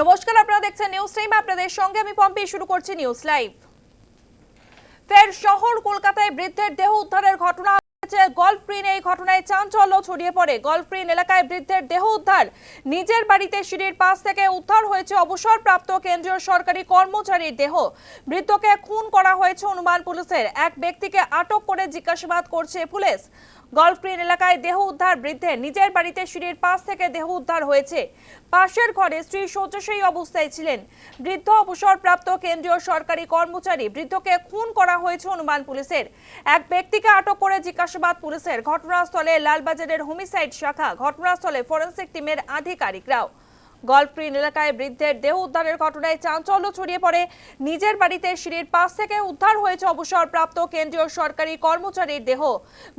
নমস্কার, আপনারা দেখছেন নিউজ টাইম আপনাদের সঙ্গে আমি পম্পি। শুরু করছি নিউজ লাইভ ফের শহর কলকাতায় বৃদ্ধের দেহ উদ্ধারের ঘটনা চাঞ্চল্য ছড়িয়ে পড়ে। গল্ফ এলাকায় বৃদ্ধের দেহ উদ্ধার নিজের বাড়িতে সিঁড়ির পাশ থেকে উদ্ধার হয়েছে। অবসরপ্রাপ্ত কেন্দ্রীয় সরকারি কর্মচারীর দেহ। বৃদ্ধকে খুন করা হয়েছে অনুমান পুলিশের। এক ব্যক্তিকে আটক করে জিজ্ঞাসাবাদ করছে পুলিশ। গল্ফ গ্রিন এলাকায় দেহ উদ্ধার বৃদ্ধের নিজের বাড়িতে সিঁড়ির পাশ থেকে দেহ উদ্ধার হয়েছে। পাশের ঘরে স্ত্রী শয্যাশায়ী অবস্থায় ছিলেন। বৃদ্ধ অবসরপ্রাপ্ত কেন্দ্রীয় সরকারি কর্মচারী বৃদ্ধকে খুন করা হয়েছে অনুমান পুলিশের। এক ব্যক্তিকে আটক করে জিজ্ঞাসাবাদ পুলিশের ঘটনাস্থলে লালবাজারের হোমিসাইড শাখা ঘটনাস্থলে ফরেন্সিক টিমের আধিকারিকরাও। গল্ফ গ্রিন এলাকায় বৃদ্ধের দেহ উদ্ধারের ঘটনায় চাঞ্চল্য ছড়িয়ে পড়ে। নিজের বাড়িতে সিঁড়ির পাশ থেকে উদ্ধার হয়েছে অবসরপ্রাপ্ত কেন্দ্রীয় সরকারি কর্মচারীর দেহ।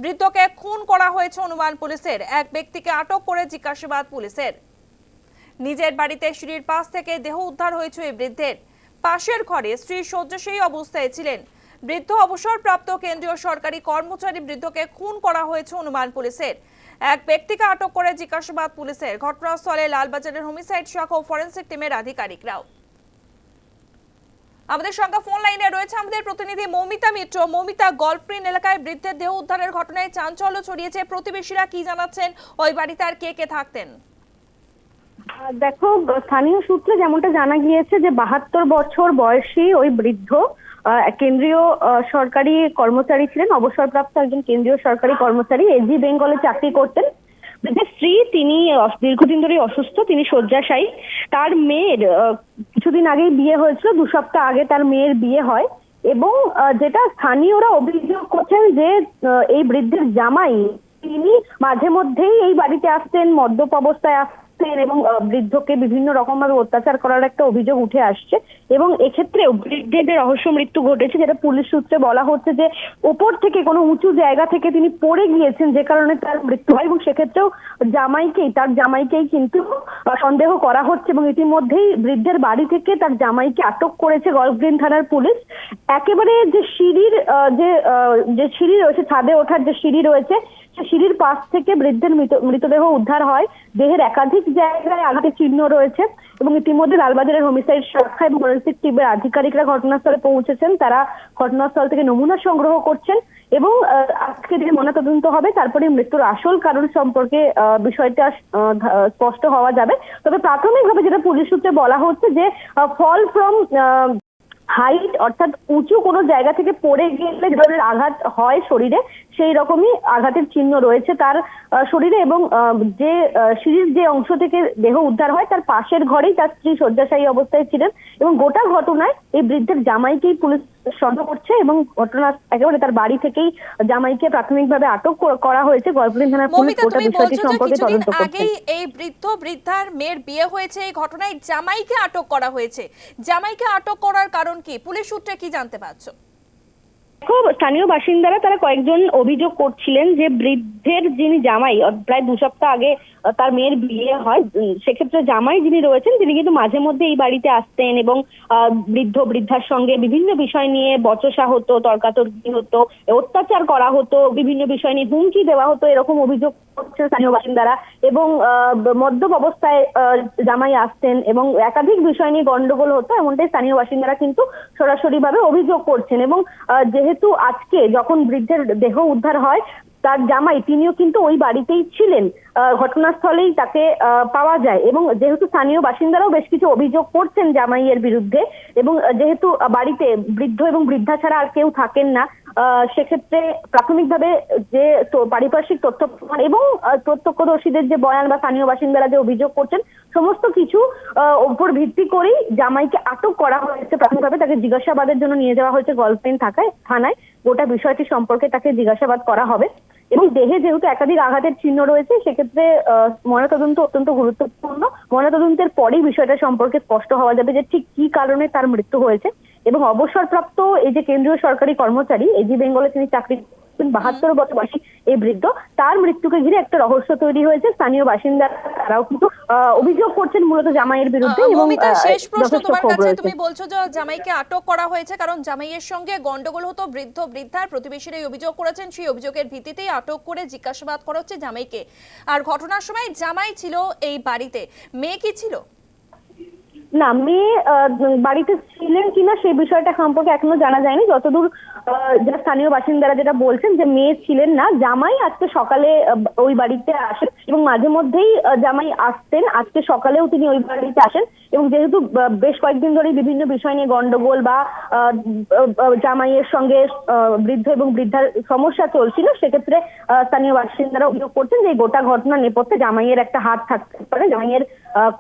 বৃদ্ধকে খুন করা হয়েছে অনুমান পুলিশের। এক ব্যক্তিকে আটক করে জিজ্ঞাসাবাদ পুলিশের। নিজের বাড়িতে সিঁড়ির পাশ থেকে দেহ উদ্ধার হয়েছে এই বৃদ্ধের। পাশের ঘরে স্ত্রী শয্যাশায়ী অবস্থায় ছিলেন। বৃদ্ধ অবসরপ্রাপ্ত কেন্দ্রীয় সরকারি কর্মচারী বৃদ্ধকে খুন করা হয়েছে অনুমান পুলিশের। এক ব্যক্তিকে আটক করে জিজ্ঞাসাবাদ পুলিশের। ঘটনাস্থলে লালবাজারের হোমিসাইড শাখা ও ফরেন্সিক টিমের আধিকারিকরাও। আমাদের সঙ্গে ফোন লাইনে রয়েছে আমাদের প্রতিনিধি মৌমিতা মিত্র। মৌমিতা গল্ফগ্রিন এলাকায় বৃদ্ধের দেহ উদ্ধারের ঘটনায় চাঞ্চল্য ছড়িয়েছে। প্রতিবেশীরা কি জানাচ্ছেন? ওই বাড়িতে আর কে কে থাকতেন? দেখো, স্থানীয় সূত্রে যেমনটা জানা গিয়েছে যে বাহাত্তর বছর বয়সী ওই বৃদ্ধ কেন্দ্রীয় সরকারি কর্মচারী ছিলেন, অবসরপ্রাপ্ত একজন কেন্দ্রীয় সরকারি কর্মচারী এজি বেঙ্গলে চাকরি করতেন। স্ত্রী, তিনি দীর্ঘদিন ধরে অসুস্থ, তিনি শয্যাশায়ী। তার মেয়ের কিছুদিন আগেই বিয়ে হয়েছিল, দু সপ্তাহ আগে তার মেয়ের বিয়ে হয় এবং যেটা স্থানীয়রা অভিযোগ করছেন যে এই বৃদ্ধের জামাই, তিনি মাঝে মধ্যেই এই বাড়িতে আসতেন, মদ্যপ অবস্থায় আসতেন এবং বৃদ্ধকে বিভিন্ন রকম ভাবে অত্যাচার করার একটা অভিযোগ উঠে আসছে এবং এক্ষেত্রেও বৃদ্ধের রহস্য মৃত্যু ঘটেছে যেটা পুলিশ সূত্রে বলা হচ্ছে যে উপর থেকে কোনো উঁচু জায়গা থেকে তিনি পড়ে গিয়েছেন যে কারণে তার মৃত্যু হয় এবং সেক্ষেত্রেও জামাইকেই, তার জামাইকেই কিন্তু সন্দেহ করা হচ্ছে এবং ইতিমধ্যেই বৃদ্ধের বাড়ি থেকে তার জামাইকে আটক করেছে গল্ফগ্রিন থানার পুলিশ। একেবারে যে সিঁড়ির যে যে সিঁড়ি রয়েছে, ছাদে ওঠার যে সিঁড়ি রয়েছে, সে সিঁড়ির পাশ থেকে বৃদ্ধের মৃত- মৃতদেহ উদ্ধার হয়। দেহের একাধিক জায়গায় আঘাতের চিহ্ন রয়েছে এবং ইতিমধ্যে লালবাজারের হোমিসাইড শাখা এবং ফরেন্সিক টিমের আধিকারিকরা ঘটনাস্থলে পৌঁছেছেন। তারা ঘটনাস্থল থেকে নমুনা সংগ্রহ করছেন এবং আজকে দিনে ময়নাতদন্ত হবে। তারপরে মৃত্যুর আসল কারণ সম্পর্কে বিষয়টা স্পষ্ট হওয়া যাবে। তবে প্রাথমিকভাবে যেটা পুলিশ সূত্রে বলা হচ্ছে যে ফল ফ্রম হাইট অর্থাৎ উঁচু কোনো জায়গা থেকে পড়ে গেলে যে ধরনের আঘাত হয় শরীরে, সেই রকমই আঘাতের চিহ্ন রয়েছে তার শরীরে এবং যে সিঁড়ির যে অংশ থেকে দেহ উদ্ধার হয় তার পাশের ঘরেই তার স্ত্রী শয্যাশায়ী অবস্থায় ছিলেন এবং গোটা ঘটনায় এই বৃদ্ধের জামাইকেই পুলিশ সন্দেহ করছে এবং ঘটনা একেবারে তার বাড়ি থেকেই জামাইকে প্রাথমিকভাবে আটক করা হয়েছে। গল্পদিন থানার পুলিশ গোটা বিষয়টি সম্পর্কে তদন্ত করছে। আগেই এই বৃদ্ধ বৃদ্ধার মেয়ের বিয়ে হয়েছে এই ঘটনায় জামাইকে আটক করা হয়েছে। জামাইকে আটক করার কারণ কি? পুলিশ সূত্রে কি জানতে পারছ? স্থানীয় বাসিন্দারা তারা কয়েকজন অভিযোগ করছিলেন যে বৃদ্ধের যিনি জামাই প্রায় দু সপ্তাহ আগে তার মেয়ের বিয়ে হয় সেক্ষেত্রে জামাই যিনি রয়েছেন, তিনি কিন্তু মাঝে মধ্যে এই বাড়িতে আসতেন এবং বৃদ্ধ, বৃদ্ধার সঙ্গে বিভিন্ন বিষয় নিয়ে বচসা হতো, তর্কাতর্কি হতো অত্যাচার করা হতো, বিভিন্ন বিষয় নিয়ে হুমকি দেওয়া হতো, এরকম অভিযোগ করছে স্থানীয় বাসিন্দারা এবং মদ্যপ অবস্থায় জামাই আসতেন এবং একাধিক বিষয় নিয়ে গন্ডগোল হতো এমনটাই স্থানীয় বাসিন্দারা কিন্তু সরাসরি ভাবে অভিযোগ করছেন এবং যেহেতু আজকে যখন বৃদ্ধের দেহ উদ্ধার হয়, তার জামাই তিনিও কিন্তু ওই বাড়িতেই ছিলেন। ঘটনাস্থলেই তাকে পাওয়া যায় এবং যেহেতু স্থানীয় বাসিন্দারাও বেশ কিছু অভিযোগ করছেন জামাইয়ের বিরুদ্ধে এবং যেহেতু বাড়িতে বৃদ্ধ এবং বৃদ্ধা ছাড়া আর কেউ থাকেন না সেক্ষেত্রে প্রাথমিকভাবে যে পারিপার্শ্বিক তথ্য প্রমাণ এবং প্রত্যক্ষদর্শীদের যে বয়ান বা স্থানীয় বাসিন্দারা যে অভিযোগ করছেন, সমস্ত কিছু উপর ভিত্তি করেই জামাইকে আটক করা হয়েছে। প্রাথমিকভাবে তাকে জিজ্ঞাসাবাদের জন্য নিয়ে যাওয়া হয়েছে গল্পেন থাকায়, থানায়। গোটা বিষয়টি সম্পর্কে তাকে জিজ্ঞাসাবাদ করা হবে। এবং দেহে যেহেতু একাধিক আঘাতের চিহ্ন রয়েছে, সেক্ষেত্রে ময়নাতদন্ত অত্যন্ত গুরুত্বপূর্ণ। ময়নাতদন্তের পরেই বিষয়টা সম্পর্কে স্পষ্ট হওয়া যাবে যে ঠিক কি কারণে তার মৃত্যু হয়েছে। এবং অবসরপ্রাপ্ত এই যে কেন্দ্রীয় সরকারি কর্মচারী এজি বেঙ্গলে তিনি চাকরি বাহাত্তর বছর বয়সী এই বৃদ্ধ তার মৃত্যুকে ঘিরে একটা রহস্য তৈরি হয়েছে। স্থানীয় বাসিন্দা তারাও কিন্তু অভিযোগ করছেন মূলত জামাইয়ের বিরুদ্ধে এবং শেষ প্রশ্ন তোমার কাছে। তুমি বলছো যে জামাইকে আটক করা হয়েছে কারণ জামাইয়ের সঙ্গে গন্ডগোল হতো বৃদ্ধ বৃদ্ধার প্রতিবেশীরা এই অভিযোগ করেছেন। সেই অভিযোগের ভিত্তিতেই আটক করে জিজ্ঞাসাবাদ করা হচ্ছে জামাইকে। আর ঘটনার সময় জামাই ছিল এই বাড়িতে। মেয়ে কি ছিল? না মেয়ে বাড়িতে ছিলেন কিনা সেই বিষয়টা সম্পর্কে এখনও জানা যায়নি। যতদূর আহ, যা স্থানীয় বাসিন্দারা যেটা বলছেন যে মেয়ে ছিলেন না জামাই আজকে সকালে ওই বাড়িতে আসেন এবং মাঝে মধ্যেই জামাই আসতেন। আজকে সকালেও তিনি ওই বাড়িতে আসেন এবং যেহেতু বেশ কয়েকদিন ধরেই বিভিন্ন বিষয় নিয়ে গন্ডগোল বা জামাইয়ের সঙ্গে বৃদ্ধ এবং বৃদ্ধার সমস্যা চলছিল সেক্ষেত্রে স্থানীয় বাসিন্দারা অভিযোগ করছেন যে গোটা ঘটনা নেপথ্যে জামাইয়ের একটা হাত থাকতে পারে জামাইয়ের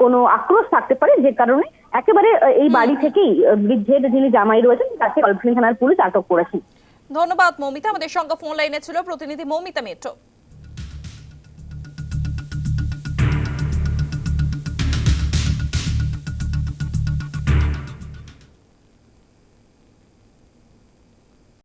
কোনো আক্রোশ থাকতে পারে যে কারণে একেবারে এই বাড়ি থেকেই বৃদ্ধের যিনি জামাই রয়েছেন তাকে গল্ফিন থানার পুলিশ আটক করেছে। ধন্যবাদ মমিতা। আমাদের সঙ্গে ফোন লাইনে ছিল প্রতিনিধি মমিতা মিত্র।